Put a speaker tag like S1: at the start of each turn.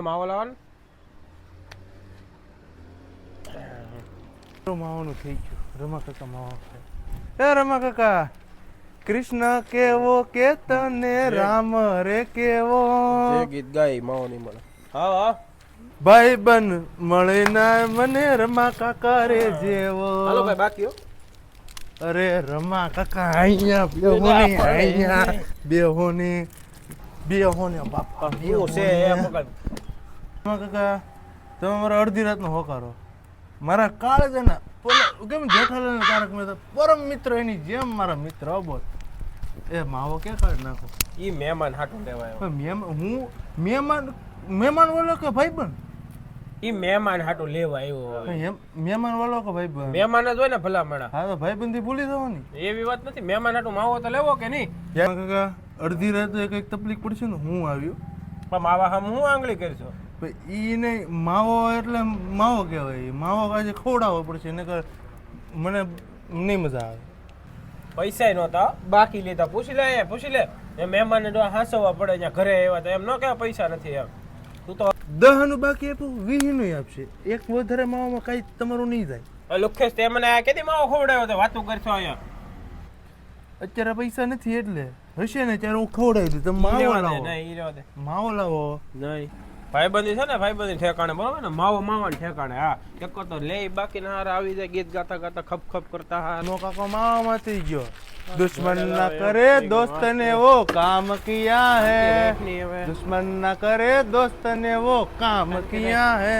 S1: માવો લાવવાનું
S2: માવાનું થઈ ગયું રમા કાકા માવા એ રમા કાકા કૃષ્ણ કેવો કે તને રામ રે કેવો
S1: ગીત ગાય માવો નહીં મળે હા હા
S2: ભાઈ બન મળે ના મને રમા કાકા રે જેવો
S1: હાલો ભાઈ બાકી
S2: અરે રમા કાકા અહીંયા બેહોની અહીંયા બેહોની બેહોની બાપા
S1: હું છે એ પકડ
S2: રમા કાકા તમે મારા અડધી રાતનો હોકારો. મારા કાળજના પોલા કેમ જેઠાલાલ તારક મહેતા પરમ મિત્ર એની જેમ મારા મિત્ર અબોત એ માવો કે કાઢ નાખો?
S1: ઈ મહેમાન હાટું લેવાય
S2: મહેમાન હું મહેમાન મહેમાન વાળો કે ભાઈ બન
S1: ઈ મહેમાન હાટું લેવા આવ્યો
S2: મહેમાન વાળો કે ભાઈબંધ?
S1: મહેમાન જ હોય ને ભલા મણા
S2: હા તો ભાઈબંધી ભૂલી જવાની.
S1: એવી વાત નથી. મહેમાન હાટું માવો તો લેવો કે નહીં?
S2: કાકા અડધી રાતે કંઈક તકલીફ પડશે ને હું આવ્યો.
S1: પણ માવા હમ હું આંગળી કરશો?
S2: નહીં માવો એટલે માવો કહેવાય. માવો આજે ખવડાવવો પડશે નકર મને નહીં મજા આવે.
S1: પૈસા નહોતા બાકી લેતા પૂછી લે પૂછી લે. એ મહેમાનને ડોહા હાંસવવા પડે અહીંયા ઘરે આવ્યા તો એમ ન કે પૈસા નથી એમ. તું તો
S2: દહનું બાકી આપ્યું વીસનું આપશે. એક વધારે માવામાં કાંઈ તમારું નહીં જાય
S1: લુખેશ તે મને કેદી માવો ખવડાવ્યો તો વાતું કરશો અહીંયા.
S2: અત્યારે પૈસા નથી એટલે. હશે ને ત્યારે હું ખવડાવી દઉં. તમે માવો લાવો. માવો લાવો.
S1: નહીં. ભાઈબંધી છે ને ભાઈબંધી ઠેકાણે બરોબર ને? માવો માવાને ઠેકાણે હા. એક તો લે બાકી ના આવી જાય ગીત ગાતા ગાતા ખપ ખપ કરતા હા
S2: નો કાકો માવામાં થઈ ગયો દુશ્મન ના કરે દોસ્ત ને વો કામ
S1: કિયા હે?
S2: દુશ્મન ના કરે દોસ્ત ને વો કામ કિયા હે?